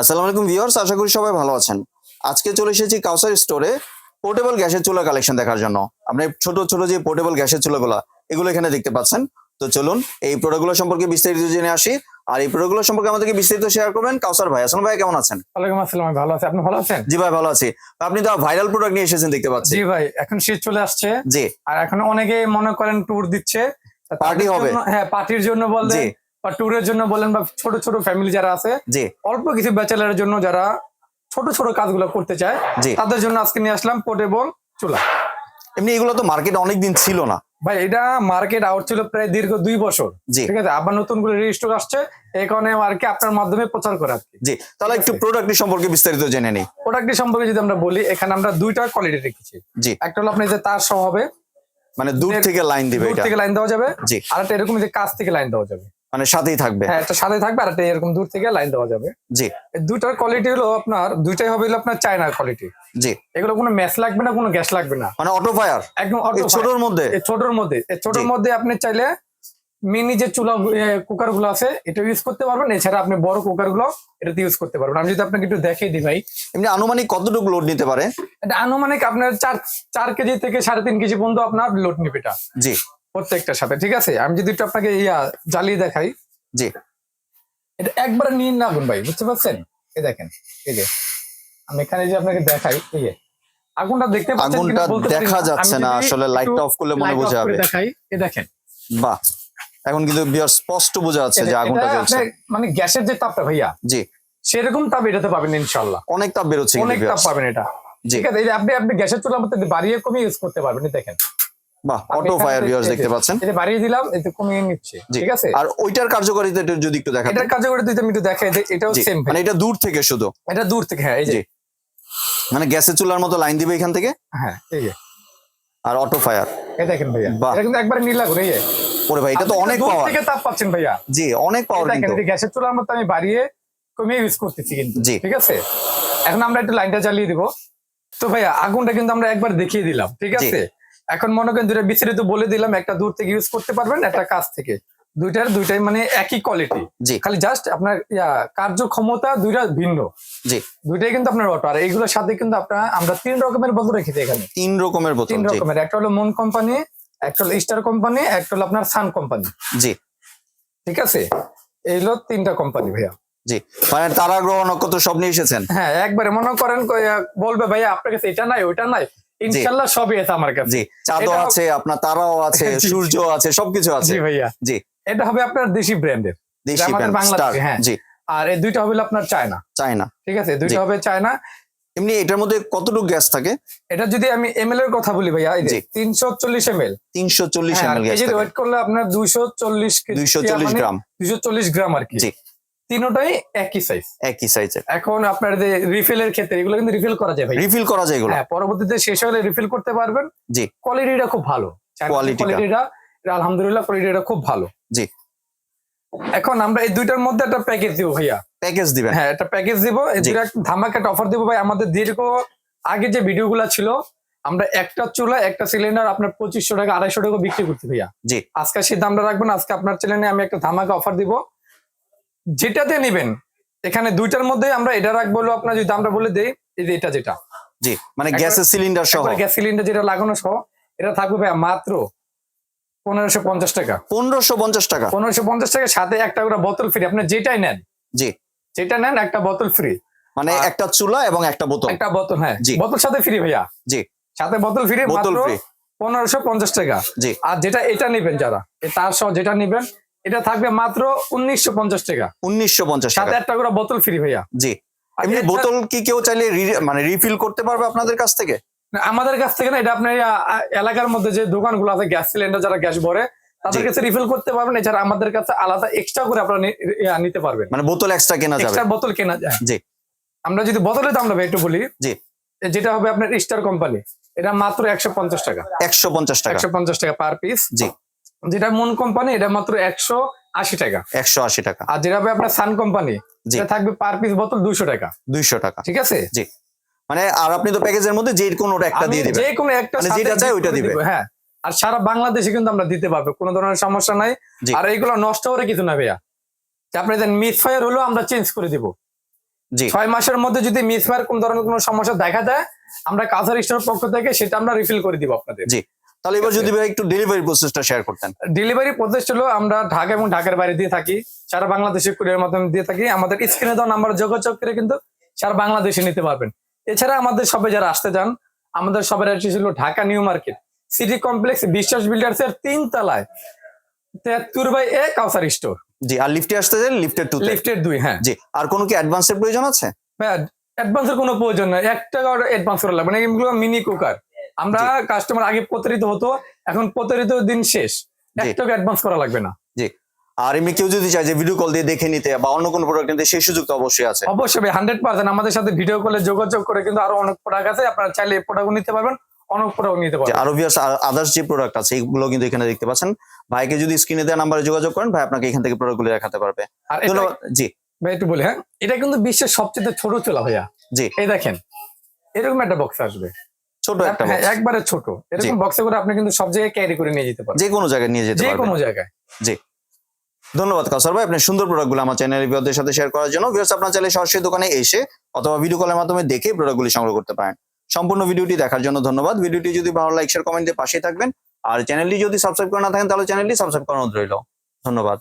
আসসালামু আলাইকুম ভিউয়ার্স আশা করি সবাই ভালো আছেন। আজকে চলে এসেছি কাউসার স্টোরে পোর্টেবল গ্যাসের চুলা কালেকশন দেখার জন্য। আপনি ছোট ছোট যে পোর্টেবল গ্যাসের চুলাগুলো এগুলো এখানে দেখতে পাচ্ছেন। তো চলুন এই প্রোডাক্টগুলো সম্পর্কে বিস্তারিত জেনে আসি। আর এই প্রোডাক্টগুলো সম্পর্কে আমাদেরকে বিস্তারিত শেয়ার করবেন কাউসার ভাই। আসসালাম ভাই কেমন আছেন? ওয়ালাইকুম আসসালাম ভালো আছি। আপনি ভালো আছেন? জি ভাই ভালো আছি। আপনি তো ভাইরাল প্রোডাক্ট নিয়ে এসেছেন দেখতে পাচ্ছি। জি ভাই এখন শীত চলে আসছে। জি। আর এখন অনেকে মনে করেন ট্যুর দিচ্ছে। পার্টি হবে। হ্যাঁ পার্টির জন্য জি। বা ট্যুরের জন্য বলেন বা ছোট ছোট ফ্যামিলি যারা আছে জি। অল্প কিছু ব্যাচেলারের জন্য যারা ছোট ছোট কাজগুলো করতে চায় জি। তাদের জন্য আজকে নিয়ে আসলাম পোর্টেবল চুলা। এমনি এগুলো তো মার্কেট অনেক দিন ছিল না। ভাই এটা মার্কেট আউট ছিল প্রায় দীর্ঘ দুই বছর। জি। ঠিক আছে? আবার নতুন করে রেজিস্টার আসছে। আর কি আপনার মাধ্যমে প্রচার করা জি। তাহলে একটু প্রোডাক্টের সম্পর্কে বিস্তারিত জেনে নিই। প্রোডাক্টের সম্পর্কে যদি আমরা বলি এখানে আমরা দুইটা কোয়ালিটি রেখেছি। জি। একটা হলো আপনি যে তার সহ হবে। মানে দূর থেকে লাইন দিবে দূর থেকে লাইন দেওয়া যাবে। জি। আর একটা এরকম যে কাছ থেকে লাইন দেওয়া যাবে। মানে সাথেই থাকবে। হ্যাঁ একটা সাথে থাকবে আর একটা এরকম দূর থেকে লাইন দেওয়া যাবে। জি। এই দুটার কোয়ালিটি হলো আপনার দুইটাই হবে হলো আপনার চায়নার কোয়ালিটি জি। এগুলো কোনো ম্যাচ লাগবে না কোনো গ্যাস লাগবে না। মানে অটো ফায়ার একদম fire। ছোটর মধ্যে? এই ছোটর মধ্যে এই ছোটর মধ্যে আপনি চাইলে মিনি যে চুলা কুকারগুলো আছে এটা ইউজ করতে পারবেন। এছাড়া আপনি বড় কুকারগুলো এটাতে ইউজ করতে পারবেন। আমি যদি আপনাকে একটু দেখিয়ে দিই ভাই। এমনি আনুমানিক কতটুকু লোড নিতে পারে? এটা আনুমানিক আপনার চার চার কেজি থেকে সাড়ে তিন কেজি পর্যন্ত আপনার লোড নিবে এটা। জি। প্রত্যেকটার সাথে ঠিক আছে? আমি যদি একটু আপনাকে ইয়া জ্বালিয়ে দেখাই। জি। এটা একবারে নিন না আগুন ভাই বুঝতে পারছেন? এই দেখেন এই যে আমি এখানে যে আপনাকে দেখাই এই যে আগুনটা দেখতে পাচ্ছেন আগুনটা দেখা যাচ্ছে না আসলে লাইটটা অফ করলে মনে বোঝা যাবে। দেখাই এই দেখেন। বাহ এখন কিন্তু বিয়ার স্পষ্ট বোঝা যাচ্ছে যে আগুনটা জ্বলছে। মানে গ্যাসের যে তাপটা ভাইয়া জি। সেরকম তাপ এটাতে পাবেন ইনশাল্লাহ অনেক তাপ বেরোচ্ছে অনেক তাপ পাবেন এটা। ঠিক আছে এই যে আপনি আপনি গ্যাসের চুলার মধ্যে বাড়িয়ে কমিয়ে ইউজ করতে পারবেন দেখেন। বাহ অটো ফায়ার ভিউয়ার্স দেখতে পাচ্ছেন। যে বাড়িয়ে দিলাম এতে কমিয়ে নিচ্ছে ঠিক আছে? আর ওইটার কার্যকারিতা যদি একটু দেখাতে এটার কার্যকরী দিতে আমি একটু দেখাই এটাও সেম মানে এটা দূর থেকে শুধু? এটা দূর থেকে হ্যাঁ এই যে। মানে গ্যাসের চুলার মতো লাইন দিবে এখান থেকে? হ্যাঁ এই যে। আর অটো ফায়ার এই দেখেন ভাইয়া। এটা কিন্তু একবার নীল লাগুন এই যে। ওরে ভাই এটা তো অনেক পাওয়ার থেকে তাপ পাচ্ছেন ভাইয়া। জি অনেক পাওয়ার দেখেন কিন্তু। এই গ্যাসের চুলার মতো আমি বাড়িয়ে কমিয়ে ইউজ করতেছি কিন্তু জি। ঠিক আছে? এখন আমরা একটু লাইনটা জ্বালিয়ে দিব। তো ভাইয়া আগুনটা কিন্তু আমরা একবার দেখিয়ে দিলাম ঠিক আছে? এখন মনে করেন দুটা বিস্তারিত বলে দিলাম একটা দূর থেকে ইউজ করতে পারবেন একটা কাছ থেকে। দুইটার দুইটাই মানে একই কোয়ালিটি জি। খালি জাস্ট আপনার কার্যক্ষমতা দুইটা ভিন্ন। জি। দুইটাই কিন্তু আপনার অটো আর এইগুলোর সাথে কিন্তু আপনার আমরা তিন রকমের বোতল রেখেছি এখানে। তিন রকমের বোতল তিন রকমের। একটা হলো মন কোম্পানি একটা হলো স্টার কোম্পানি একটা হলো আপনার সান কোম্পানি জি। ঠিক আছে? এই হলো তিনটা কোম্পানি ভাইয়া। জি। মানে তারা গ্রহ নক্ষত্র সব নিয়ে এসেছেন? হ্যাঁ একবারে মনে করেন বলবে ভাইয়া আপনার কাছে এটা নাই ওইটা নাই। ইনশাল্লাহ সবই আছে আমার কাছে। জি চাঁদও আছে আপনার তারাও আছে সূর্য আছে সবকিছু আছে। জি ভাইয়া। জি। এটা হবে আপনার দেশি ব্র্যান্ডের দেশি আমাদের প্যান্ট বাংলাদেশে, হ্যাঁ। জি। আর এই দুইটা হবে আপনার চায়না। চায়না। ঠিক আছে দুইটা হবে চায়না। এমনি এটার মধ্যে কতটুকু গ্যাস থাকে? এটা যদি আমি এমএল এর কথা বলি ভাইয়া এই যে জি। তিনশো চল্লিশ এম এল তিনশো চল্লিশ এম গ্যাস কেজি থাকে। ওয়েট করলে আপনার দুইশো চল্লিশ দুইশো চল্লিশ গ্রাম। দুইশো চল্লিশ গ্রাম আর কি। জি। তিনোটাই একই সাইজ একই সাইজের এখন আপনার যে রিফিলের ক্ষেত্রে এগুলো কিন্তু রিফিল করা যায় ভাই। রিফিল করা যায় এগুলো। হ্যাঁ পরবর্তীতে শেষ হলে রিফিল করতে পারবেন। জি। কোয়ালিটিটা খুব ভালো। কোয়ালিটিটা আলহামদুলিল্লাহ কোয়ালিটিটা খুব ভালো। জি। এখন আমরা এই দুইটার মধ্যে একটা প্যাকেজ দিব ভাইয়া। প্যাকেজ দিবেন। হ্যাঁ একটা প্যাকেজ দিব। দুইটা ধামাকা অফার দিব ভাই। আমাদের দীর্ঘ আগে যে ভিডিওগুলো ছিল আমরা একটা চুলা একটা সিলিন্ডার আপনার পঁচিশশো টাকা আড়াইশো টাকা বিক্রি করতে ভাইয়া। জি। আজকে সেই দামটা রাখবেন। আজকে আপনার চ্যানেলে আমি একটা ধামাকা অফার দিব। যেটাতে নেবেন এখানে দুইটার মধ্যে আমরা এটা রাখব আপনার যদি দামটা বলে দেই এই যে এটা যেটা। জি মানে গ্যাসের সিলিন্ডার সহ। গ্যাস সিলিন্ডার যেটা লাগানো সহ এটা থাকবে ভাইয়া মাত্র পনেরোশো পঞ্চাশ টাকা। পনেরোশো পঞ্চাশ টাকা। পনেরোশো পঞ্চাশ টাকা সাথে একটা করে বোতল ফ্রি আপনি যেটাই নেন। জি। যেটা নেন একটা বোতল ফ্রি মানে একটা চুলা এবং একটা বোতল। একটা বোতল হ্যাঁ। জি। বোতল সাথে ফ্রি ভাইয়া। জি। সাথে বোতল ফ্রি বোতল ফ্রি পনেরোশো পঞ্চাশ টাকা। জি। আর যেটা এটা নিবেন যারা। তার সহ যেটা নিবেন এটা থাকবে মাত্র উনিশশো পঞ্চাশ টাকা। উনিশশো পঞ্চাশ টাকা। সাথে একটা করে বোতল ফ্রি ভাইয়া। জি। এমনি বোতল কি কেউ চাইলে মানে রিফিল করতে পারবে আপনাদের কাছ থেকে? আমাদের কাছ থেকে না এটা আপনার এলাকার মধ্যে যে দোকানগুলো আছে গ্যাস সিলিন্ডার যারা গ্যাস ভরে তাদের কাছে রিফিল করতে পারবেন এছাড়া আমাদের কাছে আলাদা এক্সট্রা করে আপনারা নিতে পারবেন। মানে বোতল এক্সট্রা কেনা যাবে। এক্সট্রা বোতল কেনা যায়। জি। আমরা যদি বোতলের দামটা ভাই একটু বলি। জি। যেটা হবে আপনার স্টার কোম্পানি এটা মাত্র একশো পঞ্চাশ টাকা। একশো পঞ্চাশ টাকা। একশো পঞ্চাশ টাকা পার পিস জি। যেটা মন কোম্পানি এটা মাত্র একশো আশি টাকা। একশো আশি টাকা। আর যেটা হবে আপনার সান কোম্পানি। এটা থাকবে পার পিস বোতল দুইশো টাকা। দুইশো টাকা। ঠিক আছে? জি। মানে আর আপনি তো প্যাকেজের মধ্যে যে কোনো একটা দিয়ে দিবেন। যে কোনো একটা মানে যেটা চাই ওইটা দিবে। হ্যাঁ। আর সারা বাংলাদেশে কিন্তু আমরা দিতে পারব কোনো ধরনের সমস্যা নাই। আর এইগুলো নষ্ট করে কিছু না ভাইয়া। আপনি মিস ফায়ার হলো আমরা চেঞ্জ করে দিব। জি। ছয় মাসের মধ্যে যদি মিস ফায়ার কোন ধরনের কোনো সমস্যা দেখা যায় আমরা কাউসার স্টোর পক্ষ থেকে সেটা আমরা রিফিল করে দিব আপনাদের। জি। তাহলে এবার যদি ভাই একটু ডেলিভারি প্রসেসটা শেয়ার করতেন। ডেলিভারি প্রসেস হলো আমরা ঢাকা এবং ঢাকার বাইরে দিয়ে থাকি। সারা বাংলাদেশে কুরিয়ার মাধ্যমে দিয়ে থাকি। আমাদের স্ক্রিনে দেওয়া নাম্বার যোগাযোগ করে কিন্তু সারা বাংলাদেশে নিতে পারবেন। এছাড়া আমাদের সবাই যারা আসতে চান আমাদের সবার অ্যাড্রেস হলো Dhaka New Market City Complex Biswas builders এর তিন তলায় তেহাত্তর বাই এ কাউসার স্টোর জি আর লিফটে আসতে চাই লিফটের টু লিফটের দুই হ্যাঁ। জি আর কোনো কি অ্যাডভান্সের প্রয়োজন আছে? হ্যাঁ অ্যাডভান্সের কোনো প্রয়োজন নাই। এক টাকা অ্যাডভান্স করা লাগবে না এগুলো মিনি কুকার আমরা কাস্টমার আগে প্রতারিত হতো এখন প্রতারিত দিন শেষ। এক জি। অ্যাডভান্স করা লাগবে না। আর এমনি কেউ যদি চায় যে ভিডিও কল দিয়ে দেখে নিতে বা অন্য কোনো প্রোডাক্ট নিতে সেই সুযোগ তো অবশ্যই আছে। অবশ্যই হান্ড্রেড পার্সেন্ট আমাদের সাথে ভিডিও কলে যোগাযোগ করে কিন্তু আরও অনেক প্রোডাক্ট আছে। আপনারা চাইলে এই প্রোডাক্ট নিতে পারবেন অনেক প্রোডাক্ট নিতে পারবেন। আরও ভিউয়ার্স আদার্স যে প্রোডাক্ট আছে এগুলো কিন্তু এখানে দেখতে পাচ্ছেন। ভাইকে যদি স্ক্রিনে দেওয়া নাম্বারে যোগাযোগ করেন ভাই আপনাকে এখান থেকে প্রোডাক্টগুলো দেখাতে পারবে। জি। ভাই একটু বলি হ্যাঁ? এটা কিন্তু বিশ্বের সবচেয়ে ছোট চোলা ভাইয়া। জি। এই দেখেন এরকম একটা বক্স আসবে। ছোট একটা হ্যাঁ, একবারে ছোট। এরকম বক্সে করে আপনি কিন্তু সব জায়গায় ক্যারি করে নিয়ে যেতে পারবেন। যে কোনো জায়গায় নিয়ে যেতে যে পারবেন। কোনো জায়গায়। জি। ধন্যবাদ কাউসার ভাই। আপনার সুন্দর প্রোডাক্টগুলো আমার চ্যানেলের ভিউয়ারদের সাথে শেয়ার করার জন্য ভিউয়ার্স আপনার চাইলে সরাসরি দোকানে এসে অথবা ভিডিও কলের মাধ্যমে দেখে প্রোডাক্টগুলি সংগ্রহ করতে পারেন। সম্পূর্ণ ভিডিওটি দেখার জন্য ধন্যবাদ। ভিডিওটি যদি ভালো লাইক শেয়ার কমেন্ট দিয়ে পাশে থাকবেন। আর চ্যানেলটি যদি সাবস্ক্রাইব করে না থাকেন তাহলে চ্যানেলটি সাবস্ক্রাইব করানো রইল। ধন্যবাদ।